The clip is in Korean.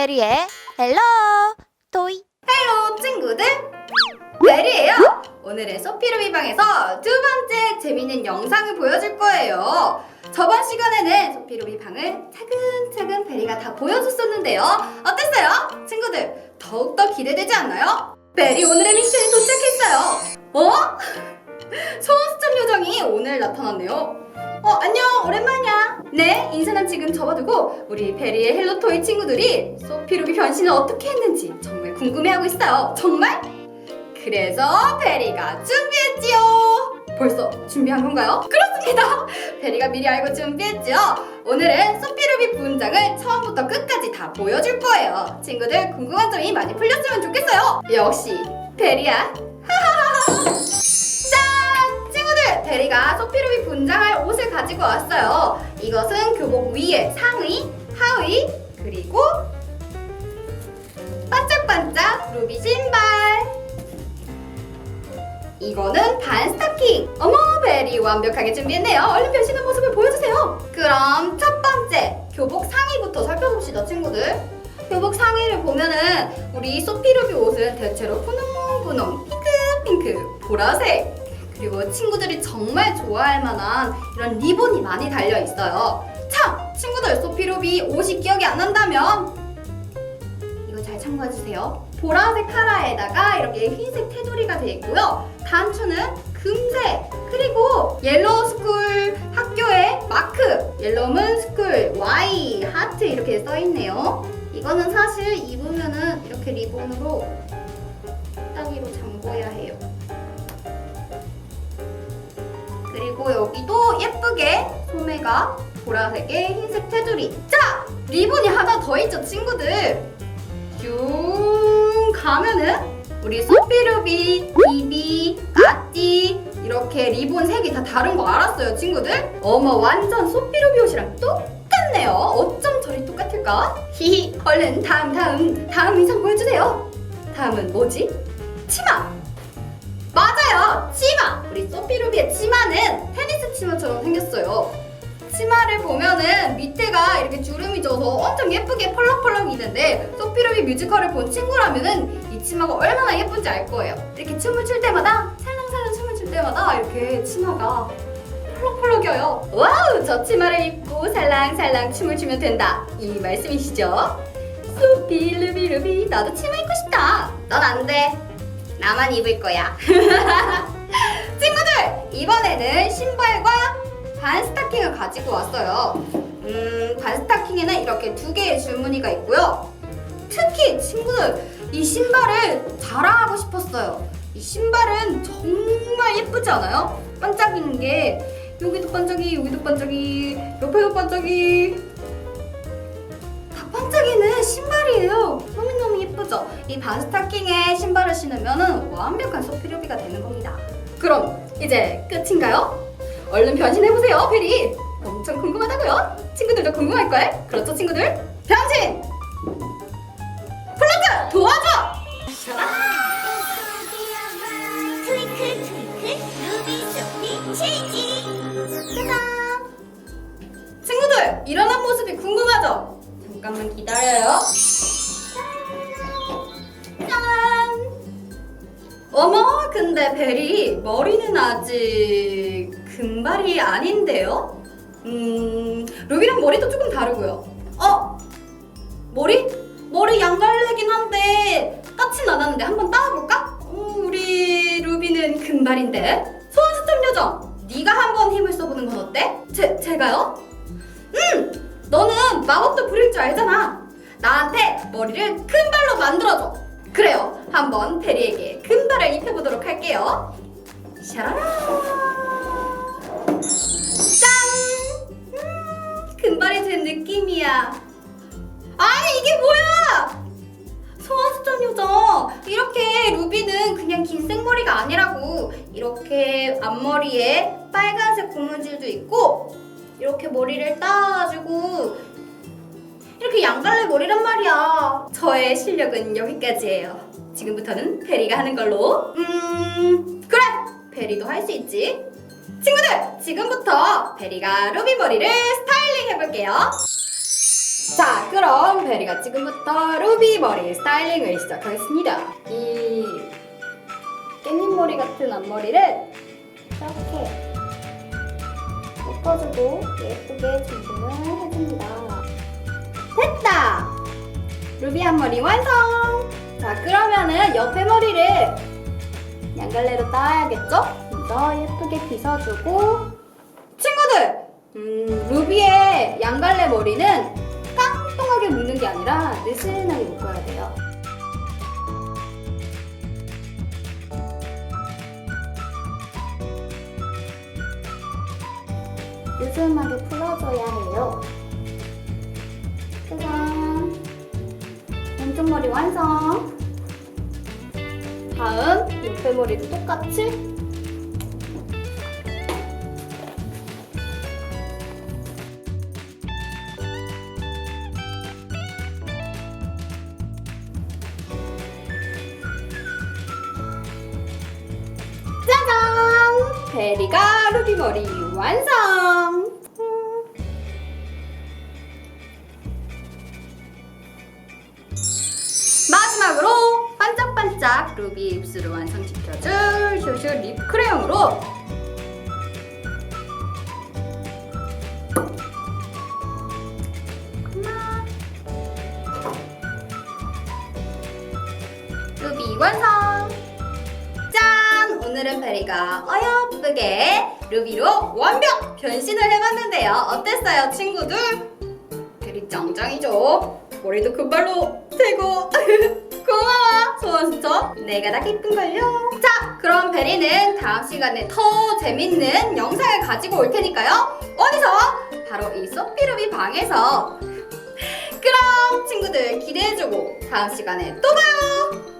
베리의 헬로 토이. 헬로 친구들. 베리예요. 오늘은 소피루비 방에서 두 번째 재밌는 영상을 보여줄 거예요. 저번 시간에는 소피루비 방을 차근차근 베리가 다 보여줬었는데요. 어땠어요? 친구들 더욱더 기대되지 않나요? 베리 오늘의 미션이 도착했어요. 어? 소원수첩 요정이 오늘 나타났네요 어 안녕. 오랜만이야. 네 인사는 지금 접어두고 우리 베리의 헬로토이 친구들이 소피루비 변신을 어떻게 했는지 정말 궁금해하고 있어요. 정말? 그래서 베리가 준비했지요. 벌써 준비한 건가요? 그렇습니다. 베리가 미리 알고 준비했지요. 오늘은 소피루비 분장을 처음부터 끝까지 다 보여줄 거예요. 친구들 궁금한 점이 많이 풀렸으면 좋겠어요. 역시 베리야. 짠! 친구 들! 베리가 소피루비 분장할 옷을 가지고 왔어요. 이것은 교복 위에 상의, 하의, 그리고 반짝반짝 루비 신발. 이거는 반 스타킹. 어머, 베리 완벽하게 준비했네요. 얼른 변신한 모습을 보여주세요. 그럼 첫 번째 교복 상의부터 살펴봅시다, 친구들. 교복 상의를 보면은 우리 소피루비 옷은 대체로 분홍분홍 핑크핑크 보라색 그리고 친구들이 정말 좋아할 만한 이런 리본이 많이 달려 있어요. 참 친구들 소피루비 옷이 기억이 안 난다면 이거 잘 참고해 주세요. 보라색 카라에다가 이렇게 흰색 테두리가 되어 있고요. 단추는 금색 그리고 옐로우 스쿨 학교의 마크 옐로우문 스쿨 Y 하트 이렇게 써 있네요. 이거는 사실 입으면은 이렇게 리본으로 따위로 잠궈야 해요. 그리고 여기도 예쁘게 소매가 보라색의 흰색 테두리. 자, 리본이 하나 더 있죠, 친구들. 쭉 가면은 우리 소피루비, 비비, 까띠 이렇게 리본 색이 다 다른 거 알았어요, 친구들? 어머, 완전 소피루비 옷이랑 똑같네요. 어쩜 저리 똑같을까? 히히. 얼른 다음 다음 다음 인상 보여주세요. 다음은 뭐지? 치마. 맞아요, 치마. 소피루비의 치마는 테니스 치마처럼 생겼어요. 치마를 보면은 밑에가 이렇게 주름이 져서 엄청 예쁘게 펄럭펄럭 있는데 소피루비 뮤지컬을 본 친구라면은 이 치마가 얼마나 예쁜지 알 거예요. 이렇게 춤을 출 때마다 살랑살랑 춤을 출 때마다 이렇게 치마가 펄럭펄럭여요. 와우, 저 치마를 입고 살랑살랑 춤을 추면 된다. 이 말씀이시죠? 소피 루비 루비 나도 치마 입고 싶다. 넌 안 돼. 나만 입을 거야. 친구들 이번에는 신발과 반 스타킹을 가지고 왔어요. 음, 반 스타킹에는 이렇게 두 개의 줄무늬가 있고요. 특히 친구들 이 신발을 자랑하고 싶었어요. 이 신발은 정말 예쁘지 않아요? 반짝이는 게 여기도 반짝이, 여기도 반짝이, 옆에도 반짝이. 다 반짝이는 신발이에요. 너무너무 예쁘죠? 이 반 스타킹에 신발을 신으면 완벽한 소피루비가 되는 겁니다. 그럼 이제 끝인가요? 얼른 변신해보세요, 베리! 엄청 궁금하다고요? 친구들도 궁금할걸? 그렇죠, 친구들? 변신! 플러그 도와줘! 어머, 근데 베리, 머리는 아직 금발이 아닌데요? 음, 루비랑 머리도 조금 다르고요. 어? 머리? 머리 양갈래긴 한데 까진 않았는데 한번 따볼까? 어, 우리 루비는 금발인데 소원수첩 요정 네가 한번 힘을 써보는 건 어때? 제, 제가요? 음! 너는 마법도 부릴 줄 알잖아 나한테 머리를 금발로 만들어줘 그래요. 한번 베리에게 금발을 입혀보도록 할게요. 샤라라! 짠! 음, 금발이 된 느낌이야. 아니 이게 뭐야? 소원수점 요정. 이렇게 루비는 그냥 긴 생머리가 아니라고. 이렇게 앞머리에 빨간색 고무줄도 있고 이렇게 머리를 따가지고 이렇게 양갈래 머리란 말이야 저의 실력은 여기까지예요 지금부터는 베리가 하는 걸로 음 그래 베리도 할 수 있지 친구들 지금부터 베리가 루비 머리를 스타일링 해볼게요 자, 그럼 베리가 지금부터 루비 머리 스타일링을 시작하겠습니다. 이 깻잎 머리 같은 앞머리를 이렇게 묶어주고 예쁘게 준비를 해줍니다. 됐다! 루비 앞머리 완성! 자, 그러면은 옆에 머리를 양갈래로 따야겠죠? 먼저 예쁘게 빗어주고 친구들! 음, 루비의 양갈래 머리는 깡통하게 묶는 게 아니라 느슨하게 묶어야 돼요. 느슨하게 풀어줘야 해요. 왼쪽 머리 완성! 다음 옆에 머리도 똑같이 짜잔! 베리가 루비 머리 완성! 루비 입술을 완성시켜줄 슈슈 립 크레용으로. 루비 완성! 짠! 오늘은 베리가 어여쁘게 루비로 완벽 변신을 해봤는데요. 어땠어요, 친구들? 베리 짱짱이죠? 머리도 금발로 되고 고마워. 소원수저 내가 다 기쁜걸요? 자 그럼 베리는 다음 시간에 더 재밌는 영상을 가지고 올 테니까요. 어디서? 바로 이 소피루비 방에서. 그럼 친구들 기대해주고 다음 시간에 또 봐요